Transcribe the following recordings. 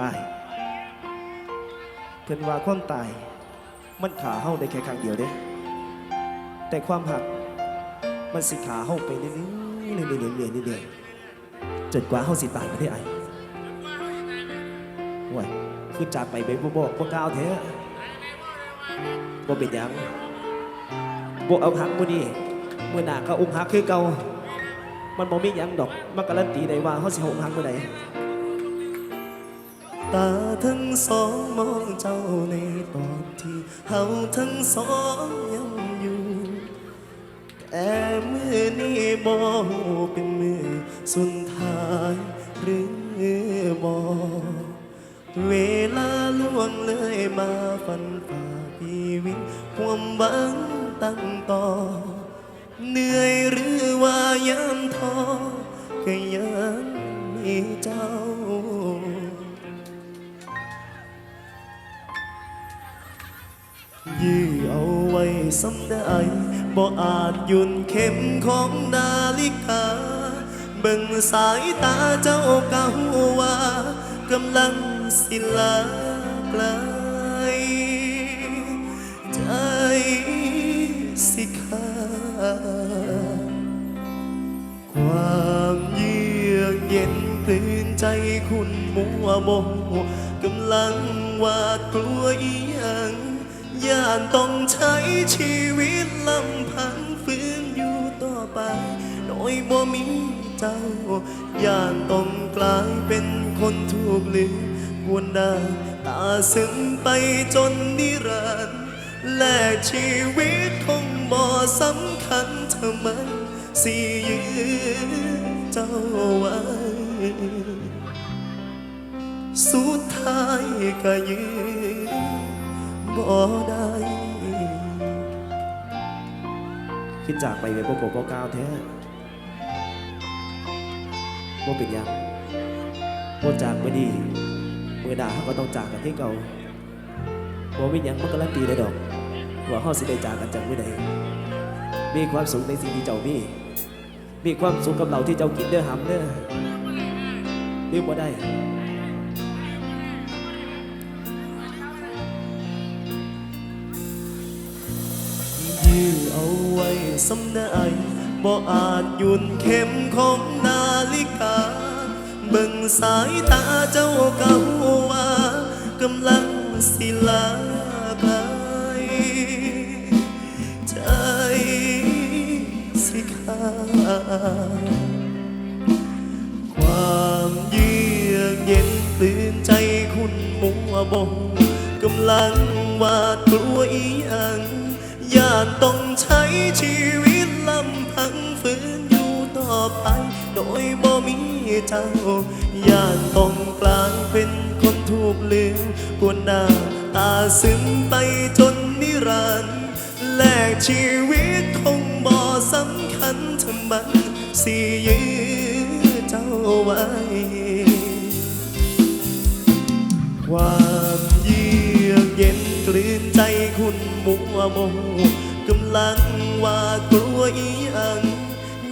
อายเพิ่นว่าความตาย มันขาเฮาได้แค่ครั้งเดียวเด้ แต่ความหักมันสิขาเฮาไปเรื่อยๆเรื่อยๆเรื่อยๆเรื่อยๆจนกว่าเฮาสิตายบ่ได้อายว้ยคือจากไปไปบ่บอกบ่กล่าวแท้บ่เป็นหยังบ่เอาหักมื้อนี้มื้อหน้าก็อกหักคือเก่ามันบ่มีหยังดอกมาการันตีได้ว่าเฮาสิอกหักมื้อใด ตาทั้งสองมองเจ้าในตอนที่เฮาทั้งสองยังอยู่แต่มือนี้บ่เป็นมือสุดท้ายหรือบ่เวลาล่วงเลยมาฝันฝ่าชีวิตความหวังตั้งต่อ เหนื่อยหรือว่ายามท้อก็ยังมีเจ้า ยื้อเอาไว้สำได้บ่อาจยุนเข็มของนาฬิกาเบิ่งสายตาเจ้าเก่าว่ากำลังสิลาไกลใจสิขาดความเยือกเย็นกลืนใจคุณมัวโมกำลังหวาดกลัวอี ย่านต้องใช้ชีวิตลำพังฝืนอยู่ต่อไปโดยบ่มีเจ้า ย่านต้องกลายเป็นคนถูกลืมกวนดาตาซึมไปจนนิรันดร์แลกชีวิตคงบ่สำคัญเท่ามันสิยืนเจ้าไว้สุดท้ายก็ยืนบ่ได้ คิดจากไปเลยพวกผมก็ก้าวแท้พว่าเป็นยังว่าจากไปดีเมื่อหน้าเขาก็ต้องจากกันที่เก่าพว่าวิญญาณมันก็ลันตีได้ดอกว่าเขาสิได้จากกันจากเมื่อใดมีความสุขในสิ่งที่เจ้ามี มีความสุขกับเราที่เจ้ากินเด้อหำเด้อลืมบ่าได้ สำได้บ่อาจหยุ่นเข็มของนาฬิกา เบิ่งสายตาเจ้าเก่าว่ากำลังสิลาไปใจสิขาดความเยือกเย็นตื่นใจคุณมัวบงกำลังวาดกลัวอีหยังานต้องใช้ชีวิตลำพังฝืนอยู่ต่อไป โดยบ่มีเจ้าย่านต้องกลายเป็นคนถูกลืมกวนหน้าตาซึมไปจนนิรันดร์แลกชีวิตคงบ่สำคัญเท่ามันสิยืนเจ้าไว้ ความเยือกเย็น กลืนใจคุณมัวโมกำลังว่ากลัวอีหยัง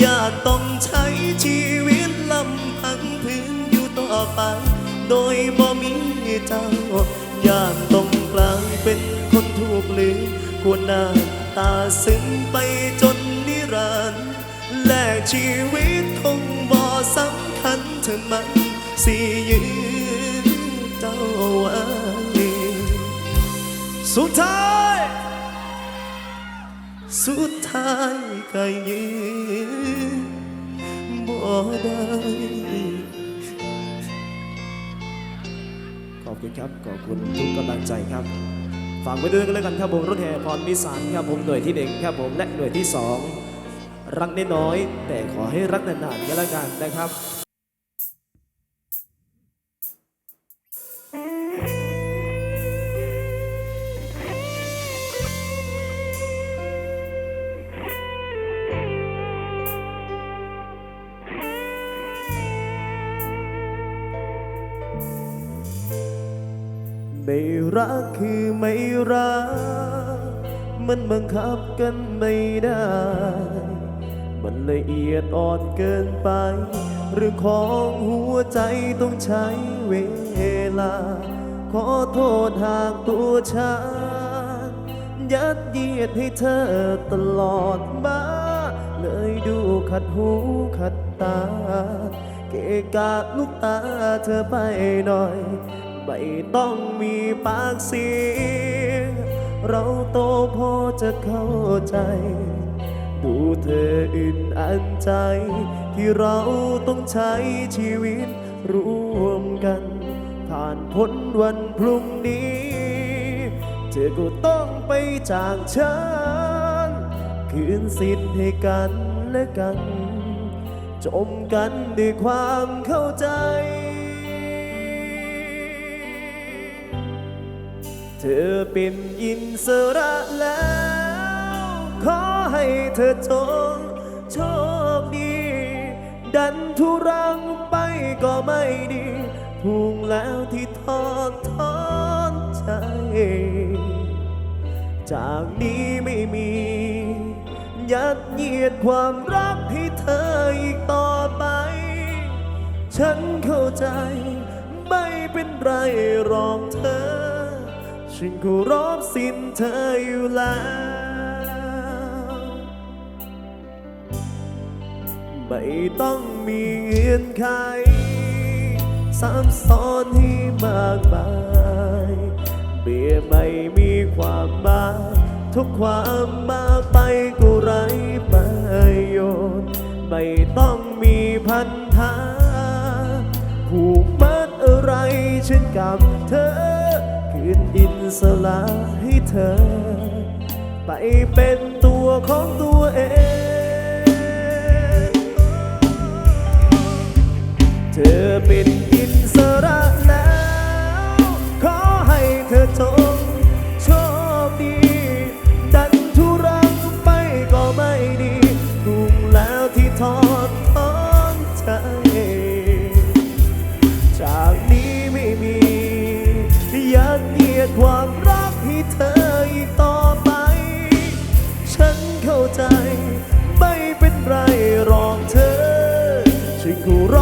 อย่าต้องใช้ชีวิตลำพังพื้นอยู่ต่อไป โดยบ่มีเจ้าอย่าต้องกลายเป็นคนถูกลืมกวนหน้าตาซึ้งไปจนนิรันดร์แลกชีวิตคงบ่สำคัญเธอมัน สิยืนเจ้าไว้ สุดท้าย สุดท้ายก็ยืนบ่ได้ขอบคุณครับ ขอบคุณทุกกำลังใจครับ ฝากไว้ด้วยกันแล้วกันครับผมรถแห่พรมิสานครับผมหน่วยที่หนึ่งครับผมและหน่วยที่สองรักน้อยแต่ขอให้รักนานๆก็แล้วกันนะครับ ไม่รักคือไม่รัก มันบังคับกันไม่ได้ มันละเอียดอ่อนเกินไปเรื่อของหัวใจต้องใช้เวลา ขอโทษหากตัวฉันยัดเยียดให้เธอตลอดมาเลยดูขัดหูขัดตา เกะกะลูกตาเธอไปหน่อย ไม่ต้องมีปากเสียงเราโตพอจะเข้าใจ ดูเธออึดอันใจ ที่เราต้องใช้ชีวิตร่วมกัน ผ่านพ้นวันพรุ่งนี้ เธอก็ต้องไปจากฉัน คืนสิทธิ์ให้กันและกัน จมกันด้วยความเข้าใจ เธอเป็นอินสระแล้ว ขอให้เธอจงโชคดี ดันทุรังไปก็ไม่ดีถูกแล้วที่ทอดทอนใจ จากนี้ไม่มี ยัดเยียดความรักให้เธออีกต่อไป ฉันเข้าใจไม่เป็นไรรอกเธอ ฉันก็รบสิ้นเธออยู่แล้ว ไม่ต้องมีเงื่อนไขซ้ำซ้อนให้มากมายเบียไม่มีความหมายทุกความมาไปก็ไร้ประโยชน์ไม่ต้องมีพันธะผูกมัดอะไรฉันกับเธอ คืนอินสละให้เธอ ไปเป็นตัวของตัวเอง เธอเป็นอินสระแล้ว ขอให้เธอจงโช ความรักให้เธออีกต่อไป ฉันเข้าใจ ไม่เป็นไรหรอกเธอ ฉันกูรอ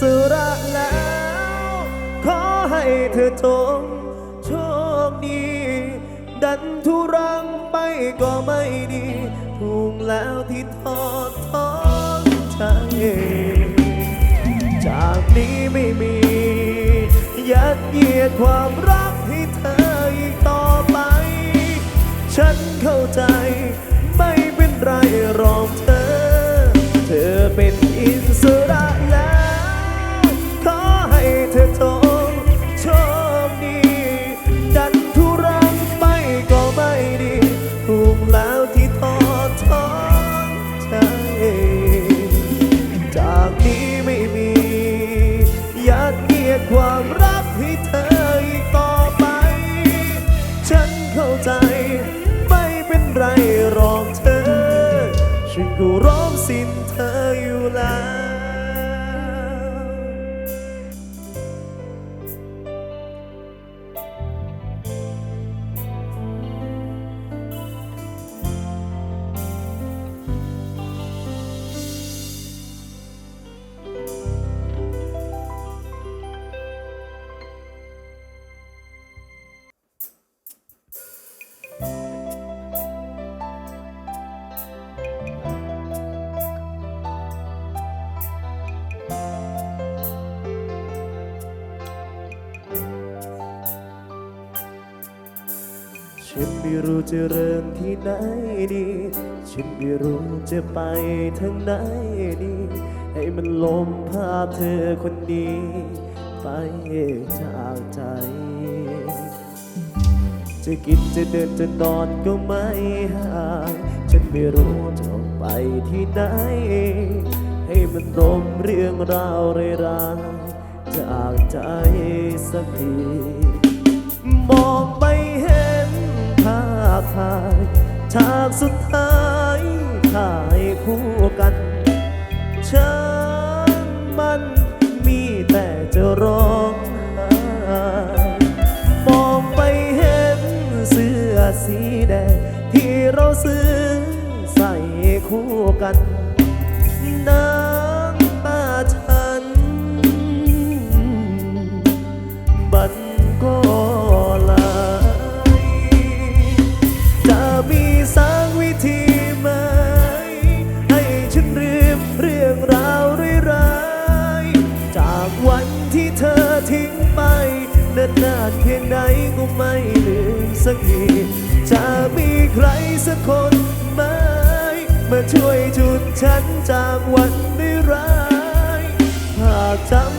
สระแล้ว ขอให้เธอจงโชคดี ดันทุรังไปก็ไม่ดี ถูกแล้วที่ทอดทอนใจ จากนี้ไม่มี ยัดเยียดความรักให้เธออีกต่อไป ฉันเข้าใจ ไม่เป็นไรรอกเธอ เธอเป็น ก็ร้องสิ้นเธออยู่แล้ว ไม่รู้จะเริ่มที่ไหนดี ฉันไม่รู้จะไปทางไหนดี ให้มันลมพาเธอคนดีไปจากใจ จะกินจะเดินจะนอนก็ไม่ห่างฉันไม่รู้จะไปที่ไหน ให้มันรมเรื่องราวเรายรายจากใจสักทีมองไปเห็น ทายฉากสุดท้ายถ่ายคู่กัน ฉันมันมีแต่จะร้องไห้มองไปเห็นเสื้อสีแดงที่เราซื้อ จากวันร้ายหากจำ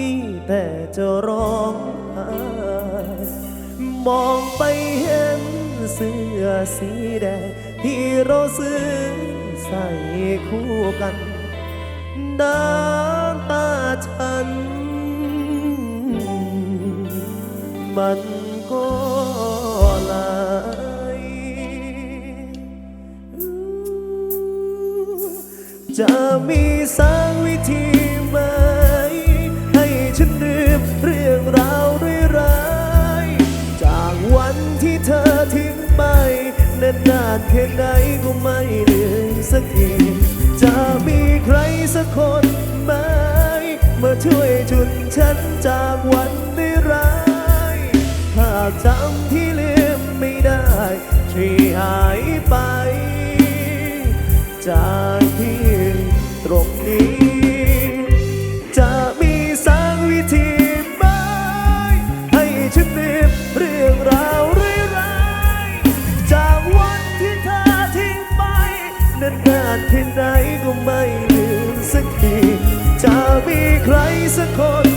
มีแต่จะร้องไห้มองไปเห็นเสื้อสีแดงที่เราซื้อใส่คู่กันน้ำตาฉัน มันก็ไหลจะมีสักวิธี นานนานแค่ไหนก็ไม่เลืมสักที จะมีใครสักคนไหมมาช่วยจุดฉันจากวันร้ายๆหากจำที่ลืมไม่ได้ที่หายไปจาก จะมีใครสักคน